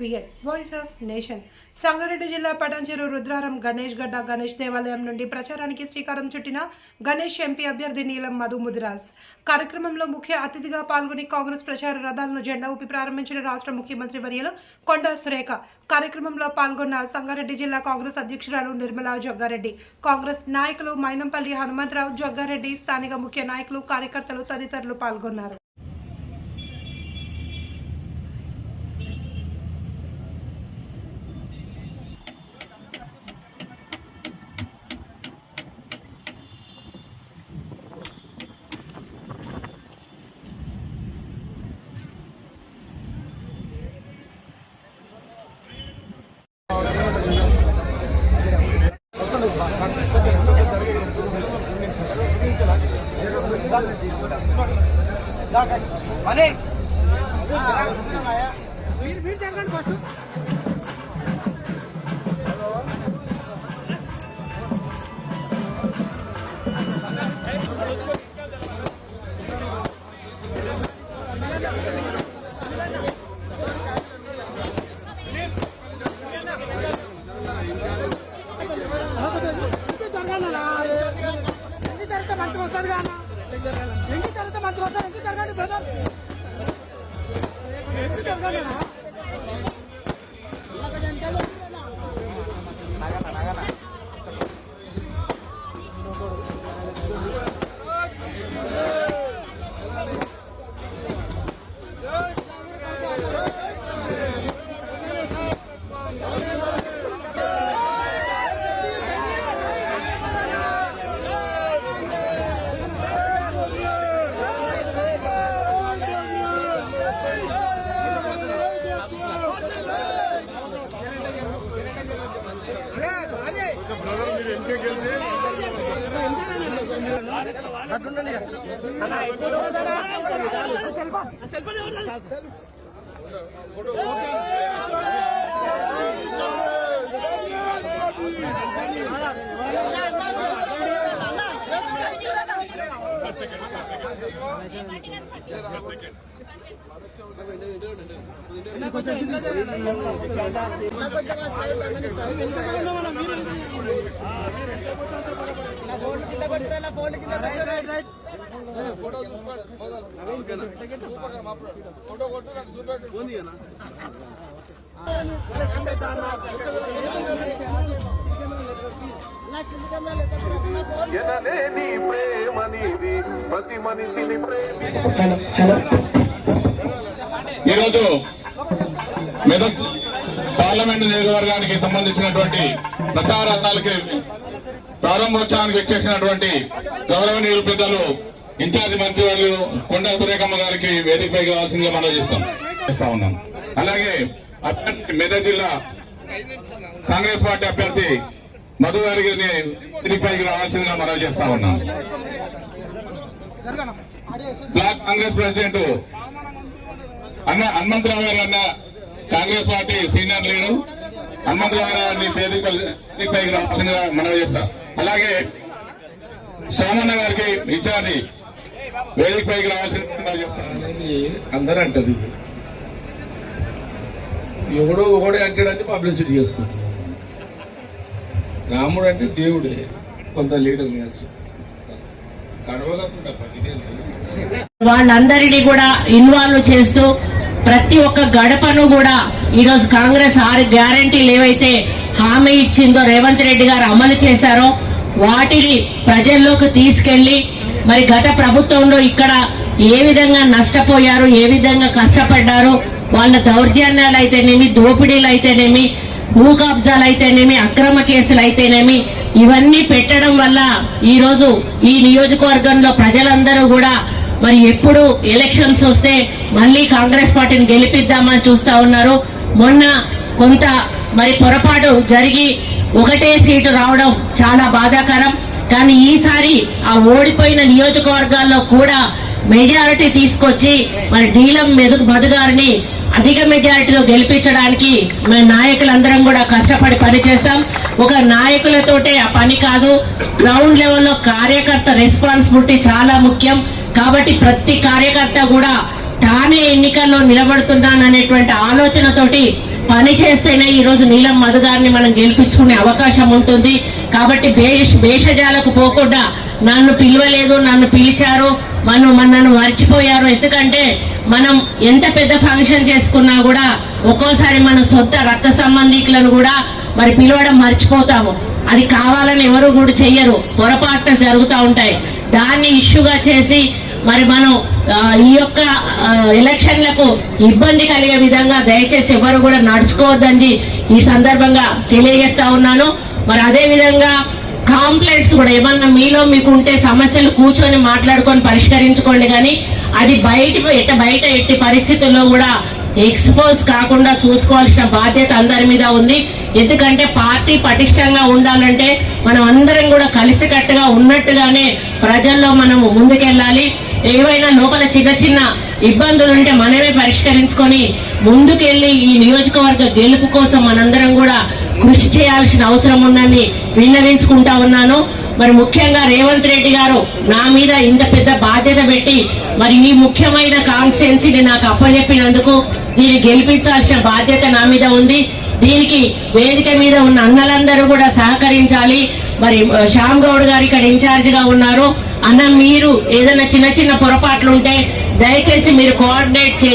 VN voice of nation Sangareddy జిల్లా పటాన్చెరు రుద్రారం గణేష్ గడ్డ గణేష్ దేవాలయం నుండి ప్రచారానికి శ్రీకారం చుట్టిన గణేష్ ఎంపీ అభ్యర్థి నీలం మధు ముదిరాజ్ కార్యక్రమంలో ముఖ్య అతిథిగా పాల్గొని కాంగ్రెస్ ప్రచార రథాలను జెండా ఊపి ప్రారంభించిన రాష్ట్ర ముఖ్యమంత్రి వర్యలు కొండ సురేఖ. కార్యక్రమంలో పాల్గొన్న సంగారెడ్డి జిల్లా కాంగ్రెస్ అధ్యక్షురాలు నిర్మలా జగ్గారెడ్డి కాంగ్రెస్ నాయకులు మైనంపల్లి హనుమంతరావు జగ్గారెడ్డి స్థానిక ముఖ్య నాయకులు కార్యకర్తలు తదితరులు పాల్గొన్నారు. ఎంకి 到这来。సెకండ్ సెకండ్ సెకండ్ ఎంకి జరగండి ఎనలేని ప్రేమ నీది ప్రతి మనిషిని ప్రేమి ఈరోజు మెదక్ పార్లమెంటు నియోజకవర్గానికి సంబంధించినటువంటి ప్రచారాలకి ప్రారంభోత్సవానికి వచ్చేసినటువంటి గౌరవనీయులు పెద్దలు ఇన్ఛార్జి మంత్రి వాళ్ళు కొండా సురేఖమ్మ గారికి వేదికపై కావాల్సిందిగా మనం చేస్తాం చేస్తా ఉన్నాం. అలాగే అభ్యర్థి మెదక్ జిల్లా కాంగ్రెస్ పార్టీ అభ్యర్థి మధు గారికి వేదికపైకి రావాల్సిందిగా మనం చేస్తా ఉన్నాం. బ్లాక్ కాంగ్రెస్ ప్రెసిడెంట్ అన్న హనుమంతరావు గారు అన్న Congress party senior leader. Hanumantharao గారిని వేదికపైకి రావాల్సిందిగా మనం చేస్తాం. అలాగే సోమన్న గారికి రావాల్సిందిగా మనం చేస్తాం. అని అందరూ అంటారు. ఎవడో ఒకడే అంటాడని పబ్లిసిటీ చేసుకుంటారు రాముడు అంటే దేవుడే. కొంత లీడర్ కడవకుండా వాళ్ళందరినీ కూడా ఇన్వాల్వ్ చేస్తూ ప్రతి ఒక్క గడపను కూడా ఈరోజు కాంగ్రెస్ ఆరు గ్యారంటీలు ఏవైతే హామీ ఇచ్చిందో రేవంత్ రెడ్డి గారు అమలు చేశారో వాటిని ప్రజల్లోకి తీసుకెళ్ళి మరి గత ప్రభుత్వంలో ఇక్కడ ఏ విధంగా నష్టపోయారు ఏ విధంగా కష్టపడ్డారు వాళ్ళ దౌర్జన్యాలు అయితేనేమి దోపిడీలు అయితేనేమి భూ కబ్జాలు అయితేనేమి అక్రమ కేసులు అయితేనేమి ఇవన్నీ పెట్టడం వల్ల ఈరోజు ఈ నియోజకవర్గంలో ప్రజలందరూ కూడా మరి ఎప్పుడు ఎలక్షన్స్ వస్తే మళ్ళీ కాంగ్రెస్ పార్టీని గెలిపిద్దామని చూస్తా ఉన్నారు. మొన్న కొంత మరి పొరపాటు జరిగి ఒకటే సీటు రావడం చాలా బాధాకరం. కానీ ఈసారి ఆ ఓడిపోయిన నియోజకవర్గాల్లో కూడా మెజారిటీ తీసుకొచ్చి మరి నీలం మెదు మధుగారిని అధిక మెజారిటీలో గెలిపించడానికి మేము నాయకులందరం కూడా కష్టపడి పనిచేస్తాం. ఒక నాయకులతోటే ఆ పని కాదు. గ్రౌండ్ లెవెల్లో కార్యకర్త రెస్పాన్సిబిలిటీ చాలా ముఖ్యం. కాబట్టి ప్రతి కార్యకర్త కూడా తానే ఎన్నికల్లో నిలబడుతున్నాననేటువంటి ఆలోచనతోటి పని చేస్తేనే ఈరోజు నీలం మధు గారిని మనం గెలిపించుకునే అవకాశం ఉంటుంది. కాబట్టి భేష భేషజాలకు పోకుండా నన్ను పిలవలేదు నన్ను పిలిచారు మనం నన్ను మర్చిపోయారు. ఎందుకంటే మనం ఎంత పెద్ద ఫంక్షన్ చేసుకున్నా కూడా ఒక్కోసారి మన సొంత రక్త సంబంధికులను కూడా మరి పిలవడం మర్చిపోతాము. అది కావాలని ఎవరు కూడా చెయ్యరు. పొరపాటున జరుగుతూ ఉంటాయి. దాన్ని ఇష్యూగా చేసి మరి మనం ఈ యొక్క ఎలక్షన్లకు ఇబ్బంది కలిగే విధంగా దయచేసి ఎవరు కూడా నడుచుకోవద్దని ఈ సందర్భంగా తెలియజేస్తా ఉన్నాను. మరి అదే విధంగా కాంప్లైంట్స్ కూడా ఏమన్నా మీలో మీకు ఉంటే సమస్యలు కూర్చొని మాట్లాడుకొని పరిష్కరించుకోండి కానీ అది బయట ఎట్ట బయట ఎట్టి పరిస్థితుల్లో కూడా ఎక్స్పోజ్ కాకుండా చూసుకోవాల్సిన బాధ్యత అందరి మీద ఉంది. ఎందుకంటే పార్టీ పటిష్టంగా ఉండాలంటే మనం అందరం కూడా కలిసికట్టుగా ఉన్నట్టుగానే ప్రజల్లో మనము ముందుకెళ్ళాలి. ఏవైనా లోపల చిన్న చిన్న ఇబ్బందులు ఉంటే మనమే పరిష్కరించుకొని ముందుకెళ్ళి ఈ నియోజకవర్గ గెలుపు కోసం మనందరం కూడా కృషి చేయాల్సిన అవసరం ఉందని విన్నవించుకుంటా ఉన్నాను. మరి ముఖ్యంగా రేవంత్ రెడ్డి గారు నా మీద ఇంత పెద్ద బాధ్యత పెట్టి మరి ఈ ముఖ్యమైన కాన్స్టిట్యున్సీని నాకు అప్పచెప్పినందుకు దీన్ని గెలిపించాల్సిన బాధ్యత నా మీద ఉంది. దీనికి వేదిక మీద ఉన్న అన్నలందరూ కూడా సహకరించాలి. మరి శ్యామ్ గౌడ్ గారు ఇక్కడ ఇన్ఛార్జ్గా ఉన్నారు. అన్న మీరు ఏదైనా చిన్న చిన్న పొరపాట్లు ఉంటే దయచేసి మీరు కోఆర్డినేట్ చేయండి.